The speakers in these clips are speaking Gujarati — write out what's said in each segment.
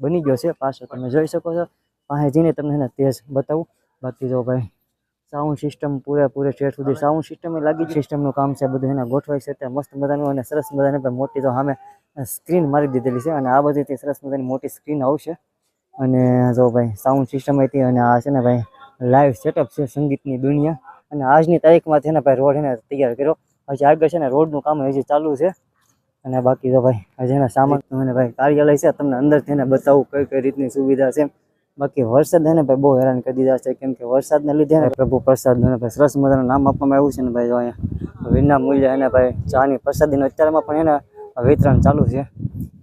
બની ગયો છે પાછો તમે જોઈ શકો છો. પાસે જઈને તમને એના તેજ બતાવું. બાકી જો ભાઈ સાઉન્ડ સિસ્ટમ પૂરેપૂરે છેઠ સુધી સાઉન્ડ સિસ્ટમ એ લાગી સિસ્ટમનું કામ છે બધું એને ગોઠવાય છે તે મસ્ત મજાનું અને સરસ મજાની પણ મોટી તો સામે સ્ક્રીન મારી દીધેલી છે અને આ બધી સરસ મજાની મોટી સ્ક્રીન આવશે. અને જો ભાઈ સાઉન્ડ સિસ્ટમ હતી અને આ છે ને ભાઈ લાઈવ સેટઅપ છે સંગીતની દુનિયા. અને આજની તારીખમાં છે ને ભાઈ રોડ એને તૈયાર કર્યો. હજી આગળ છે ને રોડનું કામ હજી ચાલુ છે. અને બાકી તો ભાઈ હજી એના સામાન અને ભાઈ કાર્યાલય છે, તમને અંદર થઈને બતાવું કઈ કઈ રીતની સુવિધા છે બાકી વરસાદ એને ભાઈ બહુ હેરાન કરી દીધા છે, કેમ કે વરસાદને લીધે ને પ્રભુ પ્રસાદને ભાઈ સરસ મજાનું નામ આપવામાં આવ્યું છે ને ભાઈ અહીંયા વિના મૂલ્ય એને ભાઈ ચાની પ્રસાદીનું અત્યારમાં પણ એને વિતરણ ચાલુ છે.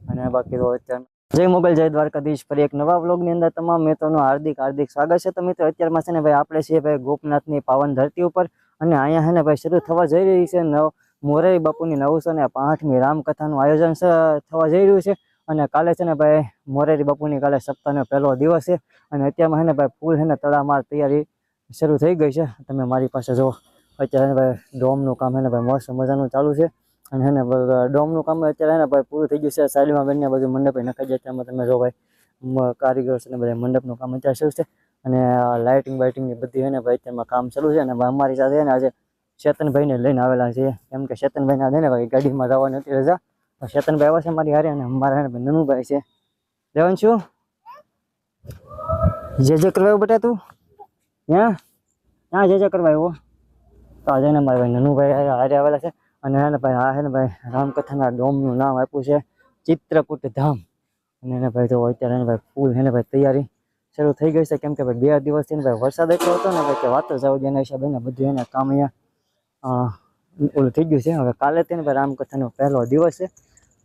અને બાકી તો અત્યારે જય મોબાઈલ જય દ્વારકાધીશ. ફરી એક નવા વ્લોગની અંદર તમામ મિત્રોનું હાર્દિક હાર્દિક સ્વાગત છે. તો મિત્રો, અત્યારમાં છે ને ભાઈ આપણે છીએ ભાઈ ગોપનાથની પાવન ધરતી ઉપર અને અહીંયા છે ને ભાઈ શરૂ થવા જઈ રહી છે નવ મોરારી બાપુની નવસો ને પાંઠમી રામકથાનું આયોજન થવા જઈ રહ્યું છે અને કાલે છે ને ભાઈ મોરારી બાપુની કાલે સપ્તાહનો પહેલો દિવસ છે અને અત્યારમાં છે ને ભાઈ ફૂલ છે ને તળામાર તૈયારી શરૂ થઈ ગઈ છે તમે મારી પાસે જુઓ અત્યારે ને ભાઈ ડોમનું કામ છે ને ભાઈ મસ્ત મજાનું ચાલુ છે અને એને ડોમનું કામ અત્યારે ને ભાઈ પૂરું થઈ ગયું છે સાઈડમાં બંને બાજુ મંડપ નખાઈ જાય ત્યાં તમે જો ભાઈ કારીગરો છે ને બધા મંડપનું કામ અત્યારે શરૂ છે અને લાઇટિંગ બાઇટિંગની બધી એને ભાઈ તેમાં કામ ચાલુ છે અને અમારી સાથે છે ને આજે ચેતનભાઈને લઈને આવેલા છે. કેમ કે ચેતનભાઈને આજે ને ભાઈ ગાડીમાં જવાની હતી રજા ચેતનભાઈ આવ્યા છે મારી હારે અને મારા ભાઈ નનુભાઈ છે. દેવન છું. જે જે કરવા બેટા તું? ત્યાં હા, જે જે કરવા આવ્યો. તો આજે ને મારા ભાઈ નનુભાઈ હારે આવેલા છે. અને એને ભાઈ હા હે ને ભાઈ રામકથાના ડોમનું નામ આપ્યું છે. ચિત્રકૂટ ધામ. અને એને ભાઈ તો અત્યારે એને ભાઈ ફૂલ એને ભાઈ તૈયારી શરૂ થઈ ગઈ છે. કેમ કે ભાઈ બે દિવસથી ભાઈ વરસાદ એટલો હતો ને ભાઈ કે વાતો જ આવું એના હિસાબે બધું એને કામ અહીંયા ઓલું થઈ ગયું છે. હવે કાલે તેને રામકથાનો પહેલો દિવસ છે.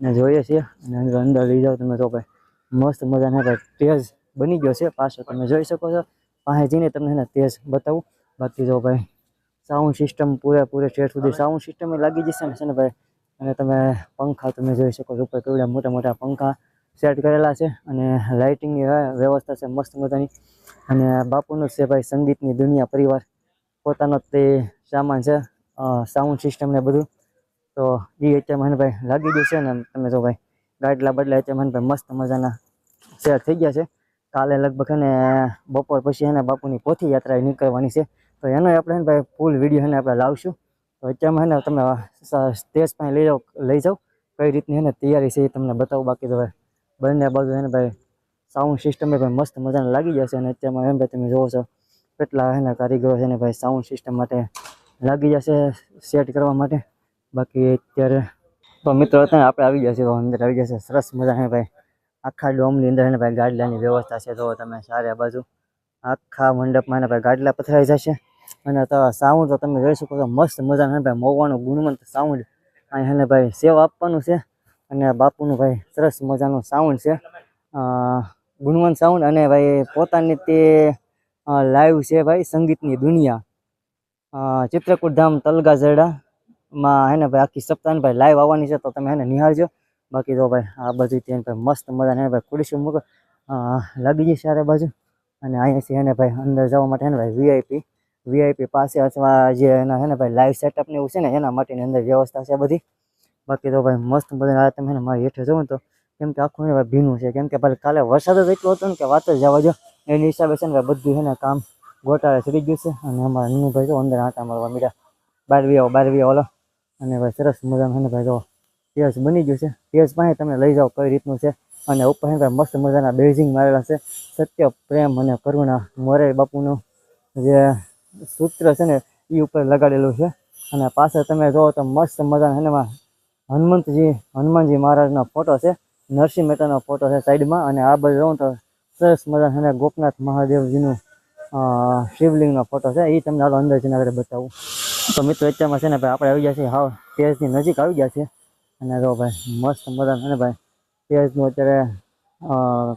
ને જોઈએ છીએ. અને અંદર લઈ જાઓ તમે તો ભાઈ મસ્ત મજાનો તેજ બની ગયો છે. પાછો તમે જોઈ શકો છો. પાસે જઈને તમને એને તેજ બતાવું. બાકી જો ભાઈ સાઉન્ડ સિસ્ટમ પૂરેપૂરે સ્ટેટ સુધી સાઉન્ડ સિસ્ટમ લાગી જશે ને, છે ને ભાઈ? અને તમે પંખા તમે જોઈ શકો છો. ઉપર કેવડા મોટા મોટા પંખા સેટ કરેલા છે. અને લાઇટિંગની વ્યવસ્થા છે મસ્ત મજાની. અને બાપુનું છે ભાઈ સંગીતની દુનિયા પરિવાર. પોતાનો તે સામાન છે. સાઉન્ડ સિસ્ટમ ને બધું. તો એ અત્યારે મને ભાઈ લાગી ગયું છે ને તમે જો ભાઈ ગાડલા બદલા અત્યારે મને ભાઈ મસ્ત મજાના સેટ થઈ ગયા છે. કાલે લગભગ એને બપોર પછી એને બાપુની પોથી યાત્રા નીકળવાની છે. તો એનો આપણે ભાઈ ફૂલ વીડિયો એને આપણે લાવશું. તો અત્યારમાં એને તમે સ્ટેજ પાસે લઈ જાઓ લઈ જાઓ. કઈ રીતની એને તૈયારી છે એ તમને બતાવું. બાકી તો ભાઈ બંને બાજુ એને ભાઈ સાઉન્ડ સિસ્ટમ ભાઈ મસ્ત મજાને લાગી જશે અને અત્યારમાં એમ ભાઈ તમે જોવો છો કેટલા એના કારીગરો છે ને ભાઈ સાઉન્ડ સિસ્ટમ માટે લાગી જશે સેટ કરવા માટે. બાકી અત્યારે તો મિત્રો અત્યારે આપણે આવી જશે અંદર આવી જશે સરસ મજાને ભાઈ. આખા ડોમની અંદર એને ભાઈ ગાડલાની વ્યવસ્થા છે. તો તમે સારે બાજુ આખા મંડપમાં એને ભાઈ ગાડલા પથરાઈ જશે. અને સાઉન્ડ તો તમે જોઈ શકો છો. મસ્ત ને ભાઈ. મોવાનું ગુણવંત સાઉન્ડ. અહીં ભાઈ સેવ આપવાનું છે. અને બાપુનું ભાઈ સરસ મજાનું સાઉન્ડ છે. ગુણવંત સાઉન્ડ. અને ભાઈ પોતાની તે લાઈવ છે ભાઈ સંગીતની દુનિયા. ચિત્રકૂટ ધામ તલગા માં હે ને ભાઈ આખી સપ્તાહની ભાઈ લાઈવ આવવાની છે તો તમે એને નિહાળજો. બાકી તો ભાઈ આ બધી ત્યાં ભાઈ મસ્ત મજાને હે ભાઈ ખુરશી મૂકો. અ, લાગી જશે ચારે બાજુ. અને અહીંયાથી એને ભાઈ અંદર જવા માટે હે ને ભાઈ વીઆઈપી વીઆઈપી પાસે અથવા જે એના છે ને ભાઈ લાઈવ સેટઅપ ને એવું છે ને એના માટેની અંદર વ્યવસ્થા છે બધી. બાકી તો ભાઈ મસ્ત મજાના આ તમે છે ને મારી હેઠે જોવો ને તો કેમ કે આખું એને ભાઈ ભીનું છે. કેમ કે ભાઈ કાલે વરસાદ જ એટલો હતો ને કે વાત જ જવા જો એની હિસાબે છે ને ભાઈ બધું છે ને કામ ગોટાળે ચડી ગયું છે. અને અમારા નીનુભાઈ જો અંદર આંટા મારવા મીડા. બારવી આવો બારવી આવો અને ભાઈ સરસ મજાનું છે ભાઈ જો પેજ બની ગયું છે. પેજ પાસે તમે લઈ જાઓ કઈ રીતનું છે. અને ઉપર ભાઈ મસ્ત મજાના બેઝિંગ મારેલા છે. સત્ય, પ્રેમ અને કરુણા મોરે બાપુનું જે સૂત્ર છે ને એ ઉપર લગાડેલું છે. અને પાછળ તમે જોવો તો મસ્ત મજાના એનામાં હનુમંતજી, હનુમાનજી મહારાજનો ફોટો છે. નરસિંહ મહેતાનો ફોટો છે સાઈડમાં. અને આ બાજુ જોઉં તો સરસ મજાના છે ને ગોપનાથ મહાદેવજીનું શિવલિંગનો ફોટો છે એ તમને હાલો અંદર જઈને આગળ બતાવું. તો મિત્રો, અત્યારમાં છે ને ભાઈ, આપણે આવી ગયા છીએ, હાવ તેજની નજીક આવી ગયા છીએ. અને જો ભાઈ, મસ્ત મજાનું અને ભાઈ, તેજનું અત્યારે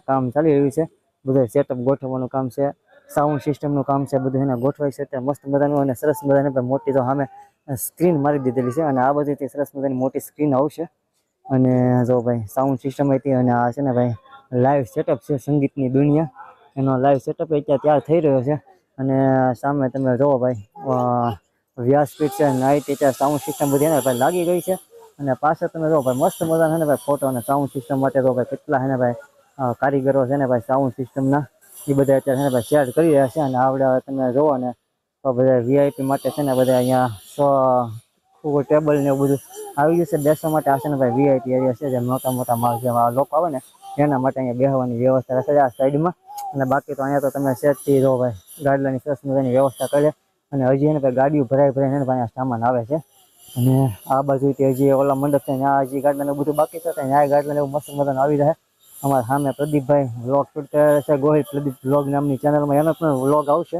કામ ચાલી રહ્યું છે. બધું સેટઅપ ગોઠવવાનું કામ છે સાઉન્ડ સિસ્ટમનું કામ છે, બધું એને ગોઠવાય છે. ત્યાં મસ્ત મજાનું અને સરસ મજાની ભાઈ, મોટી તો સામે સ્ક્રીન મારી દીધેલી છે. અને આ બધીથી સરસ મજાની મોટી સ્ક્રીન આવશે. અને જો ભાઈ સાઉન્ડ સિસ્ટમ હતી અને આ છે ને ભાઈ લાઈવ સેટઅપ છે સંગીતની દુનિયા. એનો લાઈવ સેટઅપ અત્યારે તૈયાર થઈ રહ્યો છે. અને સામે તમે જુઓ ભાઈ વ્યાસપીઠ છે નાઇટ અત્યારે સાઉન્ડ સિસ્ટમ બધી એને ભાઈ લાગી ગઈ છે. અને પાછળ તમે જુઓ ભાઈ, મસ્ત મજાના છે ને ભાઈ ફોટો અને સાઉન્ડ સિસ્ટમ માટે જો ભાઈ કેટલા છે ને ભાઈ કારીગરો છે ને ભાઈ સાઉન્ડ સિસ્ટમના એ બધા અત્યારે છે ને ભાઈ શેર કરી રહ્યા છે. અને આવડે તમે જુઓ ને, તો બધા વીઆઈપી માટે છે ને બધા અહીંયા સો ટેબલ ને એવું બધું આવી ગયું છે. બેસવા માટે આ ને ભાઈ વીઆઈપી એરિયા છે, જે મોટા મોટા માલ જેવા લોકો આવે ને, એના માટે અહીંયા બેસવાની વ્યવસ્થા રાખે આ સાઈડમાં અને બાકી તો અહીંયા તો તમે સેટથી રહો ભાઈ ગાડલાની સરસ મજાની વ્યવસ્થા કરે. અને હજી એને ભાઈ ગાડીઓ ભરાઈ ભરાઈને અહીંયા સામાન આવે છે. અને આ બાજુથી હજી ઓલા મંડપ છે ત્યાં હજી ગાડલાને બધું બાકી છે. ત્યાં ગાડલાને એવું મસ્ત મજાનું આવી રહે. અમારા સામે પ્રદીપભાઈ વ્લોગ શૂટ કરે છે. ગોહિલ પ્રદીપ વ્લોગ નામની ચેનલમાં એનો પણ વ્લોગ આવશે.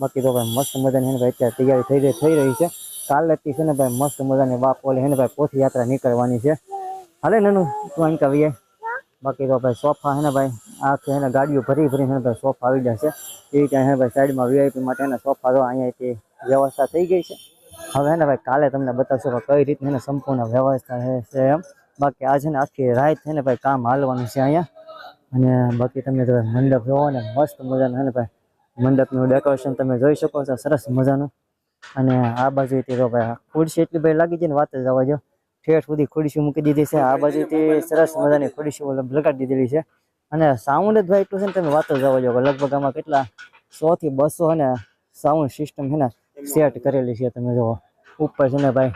બાકી તો ભાઈ મસ્ત મજાની એને ભાઈ, અત્યારે તૈયારી થઈ રહી થઈ રહી છે. કાલેથી છે ને ભાઈ મસ્ત મજાની બાપ ઓલે એને ભાઈ પોથી યાત્રા નીકળવાની છે. હાલે નાનું, તું અહીં કવીએ બાકી તો ભાઈ સોફા હે ને ભાઈ, આખી એને ગાડીઓ ભરી ભરીને એને ભાઈ સોફા આવી જશે એ રીતે હે ભાઈ સાઈડમાં વીઆઈપી માટે એને સોફા તો અહીંયાથી વ્યવસ્થા થઈ ગઈ છે. હવે હે ને ભાઈ કાલે તમને બતાવશો કે કઈ રીતની એને સંપૂર્ણ વ્યવસ્થા છે- એમ. બાકી આજે ને આખી રાત ને ભાઈ કામ હાલવાનું છે અહીંયા. અને બાકી તમે તો મંડપ જોવો ને, મસ્ત મજાનું છે ને ભાઈ. મંડપનું ડેકોરેશન તમે જોઈ શકો છો, સરસ મજાનું. અને આ બાજુથી તો ભાઈ ખુરશી એટલી ભાઈ લાગી છે ને, વાત જ આવવા જો ઠેઠ સુધી ખુરશી મૂકી દીધી છે. આ બાજુથી સરસ મજાની ખુરશીઓ લગાડી દીધેલી છે. અને સાઉન્ડ જ ભાઈ એટલું છે ને તમે વાત જવા જો લગભગ આમાં કેટલા સો થી બસો અને ને સાઉન્ડ સિસ્ટમ છે ને સેટ કરેલી છે. તમે જુઓ ઉપર છે ને ભાઈ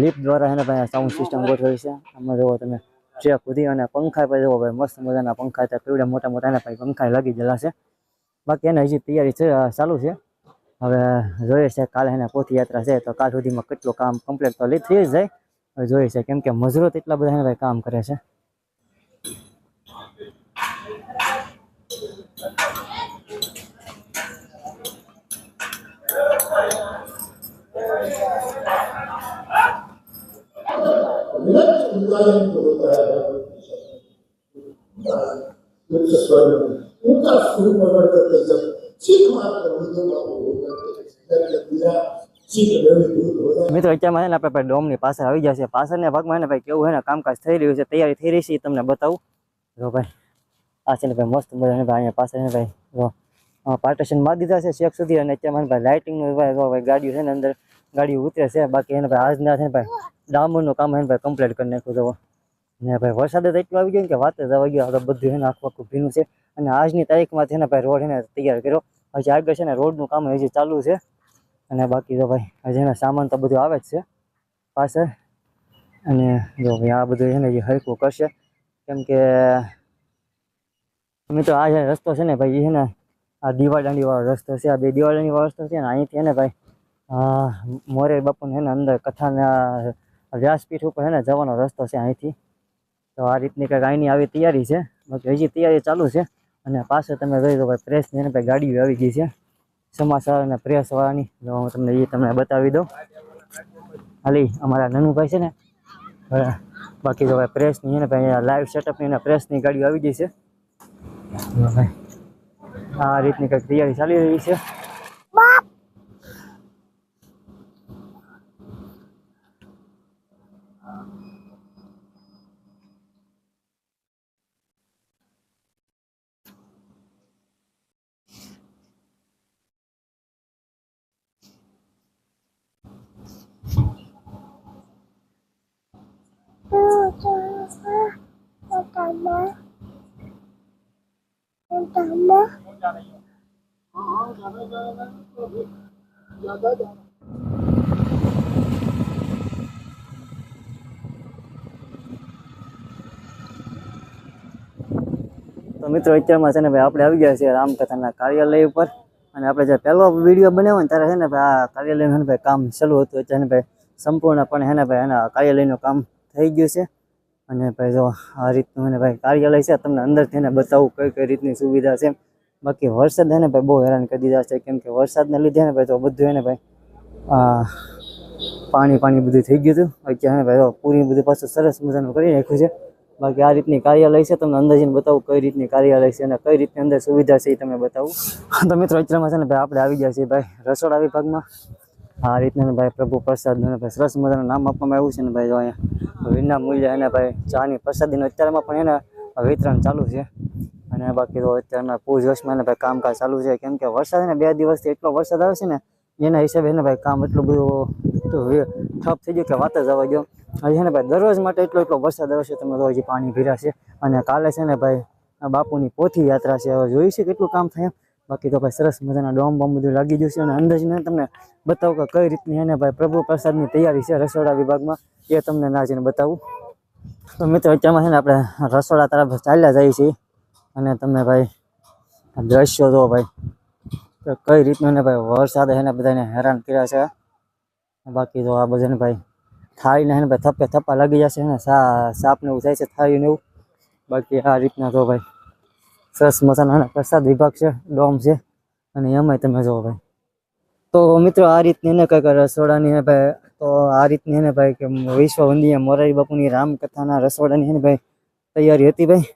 લિફ્ટ દ્વારા છે ને ભાઈ સાઉન્ડ સિસ્ટમ ગોઠવેલી છે. આમાં જુઓ તમે ટ્રેક સુધી અને પંખા પર જુઓ ભાઈ મસ્ત મજાના પંખા ત્યાં કેવડા મોટા મોટા એના ભાઈ પંખા લાગી ગયેલા છે. બાકી એને હજી તૈયારી છે ચાલુ છે. હવે જોઈએ છે કાલે એને પોથી યાત્રા છે તો કાલ સુધીમાં કેટલું કામ કમ્પ્લીટ તો થઈ જ જાય. જોઈએ છે કેમ કે મજૂરો તો એટલા બધા એને ભાઈ કામ કરે છે लक्ष्य मुलायम तो होता है उच्च स्वर में ऊंचा सुर पकड़ करके जब चीख मारकर उर्दू का वो મિત્રો અત્યારમાં છે ને આપણે ડોમની પાછળ આવી ગયા છે પાછળના ભાગમાં ને ભાઈ કેવું છે ને કામકાજ થઈ રહ્યું છે તૈયારી થઈ રહી છે તમને બતાવું જો ભાઈ આ છે ને ભાઈ મસ્ત મજા ભાઈ અહીંયા પાસે ને ભાઈ જો પાર્ટેશન મારી દીધા છે શેખ સુધી અને અત્યારમાં ભાઈ લાઇટિંગનું ભાઈ જો ગાડીઓ છે ને અંદર ગાડીઓ ઉતરે છે બાકી એને ભાઈ આજ ના છે ને ભાઈ ડામરનું કામ એને ભાઈ કમ્પ્લીટ કરી નાખ્યું જવો ને ભાઈ વરસાદ જ એટલો આવી ગયો ને કે વાત જ આવી ગયો હવે બધું એને આખું આખું ભીનું છે અને આજની તારીખમાંથી એને ભાઈ રોડ એને તૈયાર કર્યો હજી આગળ છે ને રોડનું કામ હજી ચાલુ છે અને બાકી તો ભાઈ હજી એના સામાન તો બધું આવે જ છે પાછળ. અને જો ભાઈ, આ બધું છે ને એ હરકું કરશે. કેમ કે મિત્રો આ જે રસ્તો છે ને ભાઈ, એ છે ને આ વાળો રસ્તો છે. આ બે વાળો રસ્તો છે ને, અહીંથી ને ભાઈ મોરે બાપુને છે ને અંદર કથાના વ્યાસપીઠ ઉપર છે ને જવાનો રસ્તો છે અહીંથી. તો આ રીતની કંઈક અહીંની આવી તૈયારી છે. બાકી હજી તૈયારી ચાલુ છે. અને પાછળ તમે જોઈ દો ભાઈ પ્રેસની એને ભાઈ ગાડીઓ આવી ગઈ છે. સમાચાર અને પ્રેસ વાળાની હું તમને એ તમને બતાવી દઉં. ખાલી અમારા નનુભાઈ છે ને બાકી તો ભાઈ પ્રેસની છે ને, ભાઈ લાઈવ સેટઅપની અને પ્રેસની ગાડીઓ આવી ગઈ છે. આ રીતની કંઈક તૈયારી ચાલી રહી છે. તો મિત્રો, અત્યારમાં છે ને ભાઈ આપણે આવી ગયા છીએ રામકથાના કાર્યાલય ઉપર. અને આપણે જે પહેલો વીડિયો બનાવ્યો ને ત્યારે છે ને ભાઈ આ કાર્યાલયનું ભાઈ કામ ચાલુ હતું. અત્યારે ભાઈ સંપૂર્ણપણે છે ને ભાઈ એના કાર્યાલયનું કામ થઈ ગયું છે. અને ભાઈ જો આ રીતનું છે ને ભાઈ કાર્યાલય છે, તમને અંદરથી એને બતાવું કઈ કઈ રીતની સુવિધા છે. બાકી વરસાદ છે ને ભાઈ બહુ હેરાન કરી દીધા છે, કેમ કે વરસાદને લીધે ને ભાઈ તો બધું એને ભાઈ પાણી પાણી બધું થઈ ગયું હતું. અત્યારે ભાઈ પૂરી બધું પાછું સરસ મજાનું કરી નાખ્યું છે. બાકી આ રીતની કાર્યાલય છે, તમને અંદર જઈને બતાવું કઈ રીતની કાર્યાલય છે અને કઈ રીતની અંદર સુવિધા છે એ તમને બતાવું. તો મિત્રો, અત્યારમાં છે ને ભાઈ આપણે આવી ગયા છીએ ભાઈ રસોડા વિભાગમાં. આ રીતના ભાઈ પ્રભુ પ્રસાદ ભાઈ સરસ મજાનું નામ આપવામાં આવ્યું છે ને ભાઈ જો અહીંયા વિના મૂલ્ય એને ભાઈ ચાની પ્રસાદીનું અત્યારમાં પણ એને વિતરણ ચાલુ છે. અને બાકી તો અત્યારના પૂજ વર્ષમાં ભાઈ કામકાજ ચાલુ છે. કેમ કે વરસાદ ને બે દિવસથી એટલો વરસાદ આવે છે ને, એના હિસાબે એને ભાઈ કામ એટલું બધું ઠપ થઈ ગયું કે વાત જ આવવા ગયો હજી છે ભાઈ દરરોજ માટે એટલો એટલો વરસાદ આવશે તમે તો હજી પાણી ભીરાશે અને કાલે છે ને ભાઈ બાપુની પોથી યાત્રા છે. હવે જોઈ છે કેટલું કામ થાય? બાકી તો ભાઈ સરસ મજાના ડોમ બોમ બધું લાગી ગયું છે અને અંદર જઈને તમને બતાવું કે કઈ રીતની એને ભાઈ પ્રભુ પ્રસાદની તૈયારી છે રસોડા વિભાગમાં. એ તમને ના જઈને બતાવું. તો મિત્રો, અત્યારમાં છે ને આપણે રસોડા તરફ ચાલ્યા જઈએ છીએ. અને તમે ભાઈ દ્રશ્યો જો ભાઈ. કઈ રીતનું ને ભાઈ વરસાદ એને બધાને હેરાન કર્યા છે. બાકી તો આ બધાને ભાઈ થાળીને હે ને ભાઈ થપ્પે થપ્પા લાગી જશે ને સાપને એવું થાય છે, થાળીને એવું. બાકી આ રીતના તો ભાઈ સરસ મજાના પ્રસાદ વિભાગ છે, ડોમ છે, અને એમાંય તમે જુઓ ભાઈ. તો મિત્રો આ રીતની એને કંઈક રસોડાની ભાઈ, તો આ રીતની એને ભાઈ કે વિશ્વ વંદીય મોરારી બાપુની રામકથાના રસોડાની એને ભાઈ તૈયારી હતી ભાઈ.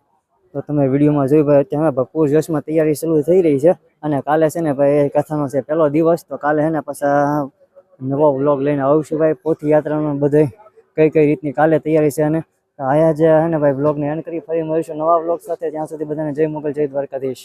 તો તમે વિડીયોમાં જોઈ ભાઈ, અત્યારે ભાઈ પૂર જોશમાં તૈયારી શરૂ થઈ રહી છે. અને કાલે છે ને ભાઈ એ કથાનો છે પહેલો દિવસ, તો કાલે છે ને પાછા નવો વ્લોગ લઈને આવશું ભાઈ. પોથી યાત્રામાં બધે કઈ કઈ રીતની કાલે તૈયારી છે અને આયા જે હે ને ભાઈ વ્લોગને એન્ડ કરી ફરી મળીશું નવા બ્લોગ સાથે. ત્યાં સુધી બધાને જય મોગલ, જય દ્વારકાધીશ.